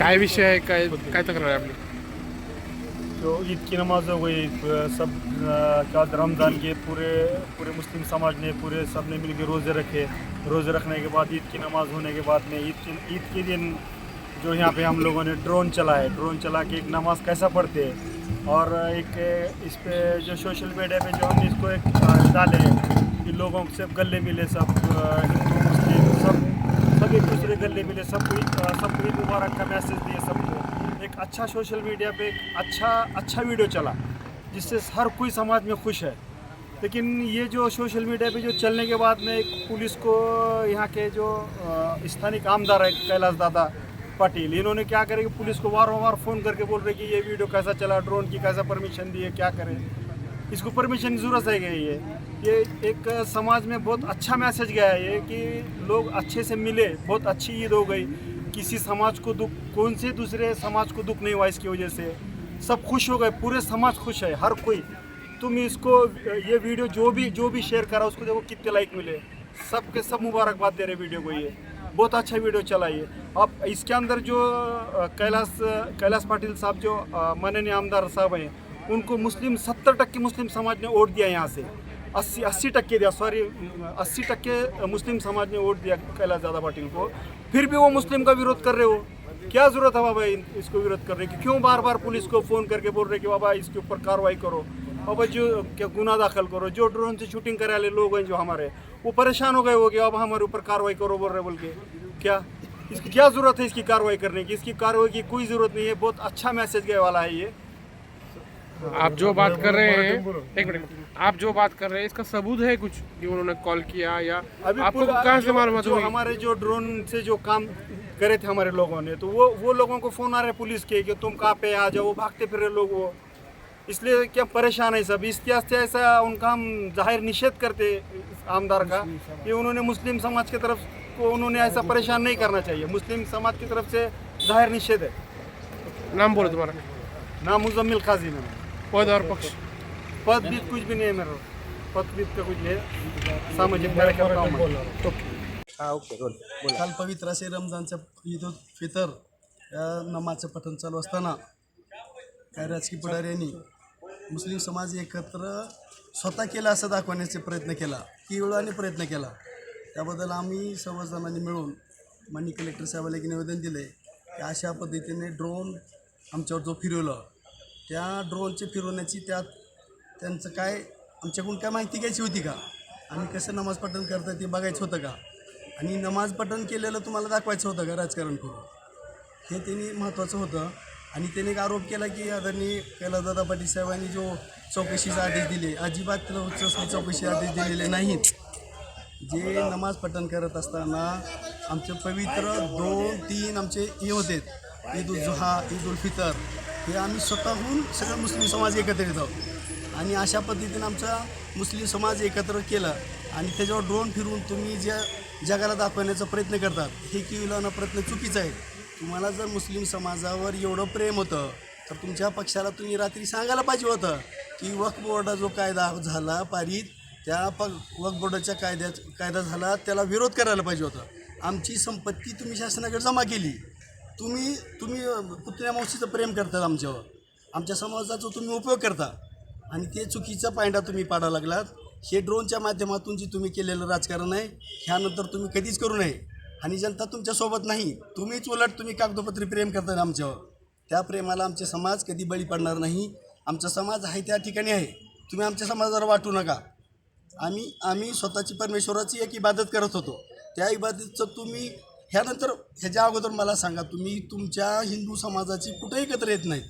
काय विषय आहे? काय काय तक्रार आहे आपली? जो ईद की नमाज़ हो गई सब क्या रमज़ान के पूरे पूरे मुस्लिम समाज ने पूरे सबने मिलकर रोज़े रखे। रोज़े रखने के बाद, ईद की नमाज़ होने के बाद में ईद के ईद के दिन जो यहाँ पे हम लोगों ने ड्रोन चलाए। ड्रोन चला के एक नमाज़ कैसा पढ़ते? हैं और एक, इस पे जो सोशल मीडिया पे जो हमने इसको एक डाले, कि लोगों से गले मिले सब हिंदू गले मिले सबको ईद- सबको ईद मुबारक का मैसेज दिए सबको। एक अच्छा सोशल मीडिया पे एक अच्छा अच्छा वीडियो चला, जिससे हर कोई समाज में खुश है। लेकिन ये जो सोशल मीडिया पे जो चलने के बाद में पुलिस को, यहाँ के जो स्थानिक आमदार है कैलाश दादा पाटिल, इन्होंने क्या करे कि पुलिस को बार बार फ़ोन करके बोल रहे कि ये वीडियो कैसा चला ड्रोन की कैसा परमिशन दिए क्या करें। इसको परमिशन की ज़रूरत है है ये एक समाज में बहुत अच्छा मैसेज गया है ये कि लोग अच्छे से मिले, बहुत अच्छी ईद हो गई। किसी समाज को दुख, कौन से दूसरे समाज को दुख नहीं हुआ इसकी वजह से। सब खुश हो गए, पूरे समाज खुश है, हर कोई। तुम इसको, ये वीडियो जो भी जो भी शेयर करा, उसको देखो कितने लाइक मिले। सबके सब मुबारकबाद दे रहे वीडियो को ये। बहुत अच्छा वीडियो चला ये। अब इसके अंदर जो कैलाश कैलाश पाटिल साहब जो माननीय आमदार साहब हैं, उनको मुस्लिम, सत्तर टक्के मुस्लिम समाज ने वोट दिया यहाँ से। अस्सी अस्सी टक्के दिया सॉरी अस्सी टक्के मुस्लिम समाज ने वोट दिया कैलाश दादा पाटिल को फिर भी वो मुस्लिम का विरोध कर रहे हो। क्या ज़रूरत है बाबा इसको विरोध करने की? क्यों बार बार पुलिस को फ़ोन करके बोल रहे कि बाबा इसके ऊपर कार्रवाई करो? बाबा जो क्या गुना दाखिल करो? जो ड्रोन से शूटिंग करे वाले लोग हैं जो हमारे, वो परेशान हो गए हो कि अब हमारे ऊपर कार्रवाई करो बोल रहे बोल के। क्या? इसकी क्या ज़रूरत है इसकी कार्रवाई करने की? इसकी कार्रवाई की कोई ज़रूरत नहीं है, बहुत अच्छा मैसेज गए वाला है ये। आप जो बात कर रहे हैं एक मिनट आप जो बात कर रहे हैं इसका सबूत है कुछ कि उन्होंने कॉल किया या आपको कहाँ से मालूम जो हमारे जो ड्रोन से जो काम करे थे हमारे लोगों ने तो वो वो लोगों को फ़ोन आ रहे पुलिस के कि तुम कहाँ पे आ जाओ वो भागते फिर रहे लोग वो। इसलिए क्या परेशान है सब? इसके से ऐसा उनका हम ज़ाहिर निषेध करते आमदार का कि उन्होंने मुस्लिम समाज की तरफ़ को उन्होंने ऐसा परेशान नहीं करना चाहिए। मुस्लिम समाज की तरफ़ से ज़ाहिर निषेध है। नाम बोलो तुम्हारा। नाम मुजम्मिल खाजी में पद और पक्ष। पद भी कुछ भी नहीं है मेरा पद भी का कुछ नहीं है। सामाजिक कार्यकर्ता हूँ। मैं। काल पवित्र असे रमजानच्या ईद उल फितर या नमाजचं पठण चालू असताना काय राजकीय पुढाऱ्यांनी मुस्लिम समाज एकत्र स्वतः केला असं दाखवण्याचे प्रयत्न केला किवळाने प्रयत्न केला. त्याबद्दल आम्ही सर्वजणांनी मिळून माननीय कलेक्टर साहेबाला एक निवेदन दिले की अशा पद्धतीने ड्रोन आमच्यावर जो फिरवलं त्या ड्रोनचे फिरवण्याची त्यात त्यांचं काय आमच्याकडून काय माहिती घ्यायची होती का? आम्ही कसं नमाज पठण करतं ते बघायचं होतं का? आणि नमाज पठण केलेलं तुम्हाला दाखवायचं होतं का राजकारण करून हे त्यांनी महत्त्वाचं होतं. आणि त्याने एक आरोप केला की आदरणीय कैलासदादा पाटील साहेबांनी जो चौकशीचा आदेश दिले अजिबात चौकशी आदेश दिलेले नाहीत. जे नमाज पठण करत असताना आमचे पवित्र दोन तीन आमचे हे होते. ईद उल जुहा ईद उल फितर. हे आम्ही स्वतःहून सगळं मुस्लिम समाज एकत्र येतो आणि अशा पद्धतीने आमचा मुस्लिम समाज एकत्र केला आणि त्याच्यावर ड्रोन फिरून तुम्ही ज्या जगाला दाखवण्याचा प्रयत्न करतात हे किविलाना प्रयत्न चुकीचा आहे. तुम्हाला जर मुस्लिम समाजावर एवढं प्रेम होतं तर तुमच्या पक्षाला तुम्ही रात्री सांगायला पाहिजे होतं की वक्फ बोर्डा जो कायदा झाला पारित त्या प वक्फ बोर्डाच्या कायद्या कायदा झाला त्याला विरोध करायला पाहिजे होता. आमची संपत्ती तुम्ही शासनाकडे जमा केली. तुम्ही तुम्ही पुतण्या मावशीचं प्रेम करतात आमच्यावर. आमच्या समाजाचा तुम्ही उपयोग करता. आणि ते चुकीचा पायंडा तुम्ही पाडा लागलात. हे ड्रोनच्या माध्यमातून जे तुम्ही केलेलं राजकारण आहे ह्यानंतर तुम्ही कधीच करू नये. आणि जनता तुमच्यासोबत नाही. तुम्हीच उलट तुम्ही कागदोपत्री प्रेम करतात आमच्यावर. त्या प्रेमाला आमचे समाज कधी बळी पडणार नाही. आमचा समाज आहे त्या ठिकाणी आहे. तुम्ही आमच्या समाजाला वाटू नका. आम्ही आम्ही स्वतःची परमेश्वराची एक इबादत करत होतो. त्या इबादतचं तुम्ही ह्यानंतर ह्याच्या अगोदर मला सांगा तुम्ही तुमच्या हिंदू समाजाची कुठे एकत्र येत नाहीत.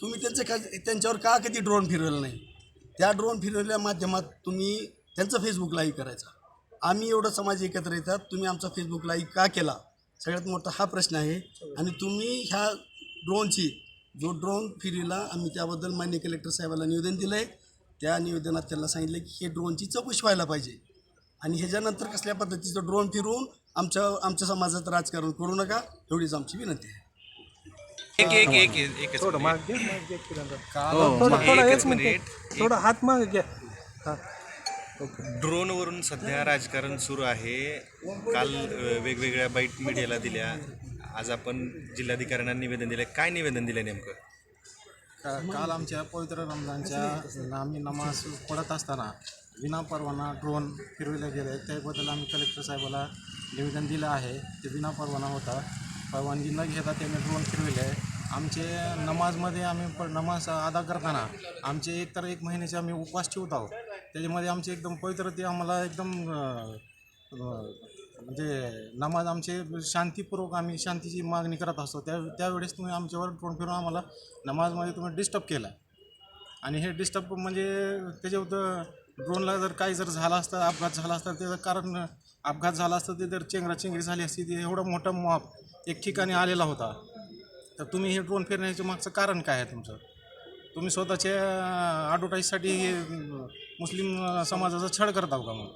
तुम्ही त्यांचं का त्यांच्यावर का कधी ड्रोन फिरवलं नाही? त्या ड्रोन फिरवल्या माध्यमात तुम्ही त्यांचं फेसबुक लाईव्ह करायचा. आम्ही एवढं समाज एकत्र येतात तुम्ही आमचा फेसबुक लाईव्ह का केला? सगळ्यात मोठा हा प्रश्न आहे. आणि तुम्ही ह्या ड्रोनची जो ड्रोन फिरीला आम्ही त्याबद्दल मान्य कलेक्टर साहेबाला निवेदन दिलं आहे त्या निवेदनात त्यांना सांगितलं की हे ड्रोनची चौकशी व्हायला पाहिजे. आणि ह्याच्यानंतर कसल्या पद्धतीचं ड्रोन फिरवून आमच्या आमच्या समाजात राजकारण करू नका एवढीच आमची विनंती आहे. एक एक एक एक एकच थोडं मिनिट. माग घे माग घे किरण. थोडं थोडं एकच एक मिनिट. मिनिट. थोडं हात माग घ्या. हां. ड्रोनवरून सध्या राजकारण सुरू आहे. काल अ, वेगवेगळ्या बाईट मीडियाला दिल्या. आज आपण जिल्हाधिकाऱ्यांना निवेदन दिलं. काय निवेदन दिलं नेमकं? का काल आमच्या पवित्र रमजानच्या आम्ही नमाज पडत असताना विना परवाना ड्रोन फिरविले गेले. त्याबद्दल आम्ही कलेक्टर साहेबाला निवेदन दिलं आहे. ते विना परवाना होता. परवानगी न घेता त्यांनी ड्रोन फिरविले. आमचे नमाजमध्ये आम्ही प नमाज अदा करताना आमचे एक तर एक महिन्याचे आम्ही उपवास ठेवत आहोत. त्याच्यामध्ये आमचे एकदम पवित्र ते आम्हाला एकदम म्हणजे नमाज आमचे शांतीपूर्वक आम्ही शांतीची मागणी करत असतो. त्या त्यावेळेस तुम्ही आमच्यावर ड्रोन फिरून आम्हाला नमाजमध्ये तुम्ही डिस्टर्ब केला. आणि हे डिस्टर्ब म्हणजे त्याच्यावर ड्रोनला जर काही जर झालं असतं अपघात झाला असता त्याचं कारण अपघात झाला असतं ते जर चेंगराचेंगरी झाली असती ते एवढा मोठा मॉप एक ठिकाणी आलेला होता. तर तुम्ही हे ड्रोन फिरण्याच्या मागचं कारण काय आहे तुमचं? तुम्ही स्वतःच्या ॲडव्हर्टाईजसाठी हे मुस्लिम समाजाचा छळ करता का मग?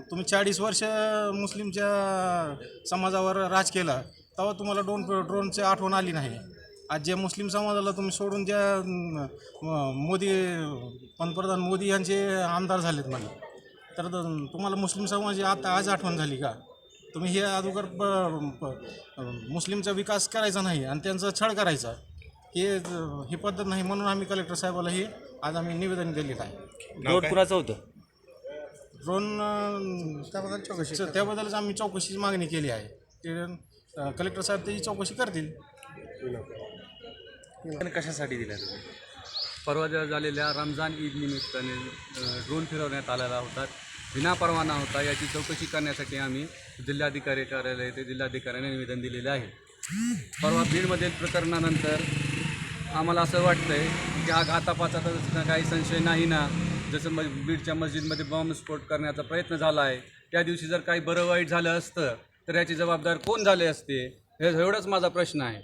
तुम्ही चाळीस वर्ष मुस्लिमच्या समाजावर राज केला तेव्हा तुम्हाला ड्रोन ड्रोनची आठवण आली नाही. आज ज्या मुस्लिम समाजाला तुम्ही सोडून ज्या मोदी पंतप्रधान मोदी यांचे आमदार झालेत मला तर तुम्हाला मुस्लिम समाज आता आज आठवण झाली का? तुम्ही हे अगोदर प- प- मुस्लिमचा विकास करायचा नाही आणि त्यांचा छळ करायचा हे ही पद्धत नाही म्हणून आम्ही कलेक्टर साहेबाला हे आज आम्ही निवेदन दिलेलं आहे. कुणाचं होतं? ड्रोन अं, त्याबद्दल चौकशी त्याबद्दलच आम्ही चौकशीची मागणी केली आहे. ते अं, कलेक्टर साहेब त्याची चौकशी करतील. कशासाठी दिलं तुम्ही? परवा ज्या झालेल्या रमजान ईद निमित्ताने अ, ड्रोन फिरवण्यात आलेला होता. विना परवाना होता. याची चौकशी करण्यासाठी आम्ही जिल्हाधिकारी कार्यालय ते जिल्हाधिकाऱ्यांना निवेदन दिलेले आहे. परवा बीडमधील प्रकरणानंतर आम्हाला असं वाटतंय की हा घातापाचाचा काही संशय नाही ना. जसं म बीडच्या मस्जिदमध्ये बॉम्बस्फोट करण्याचा प्रयत्न झाला आहे. त्या दिवशी जर काही बरं वाईट झालं असतं तर याची जबाबदार कोण झाले असते? हे एवढंच माझा प्रश्न आहे.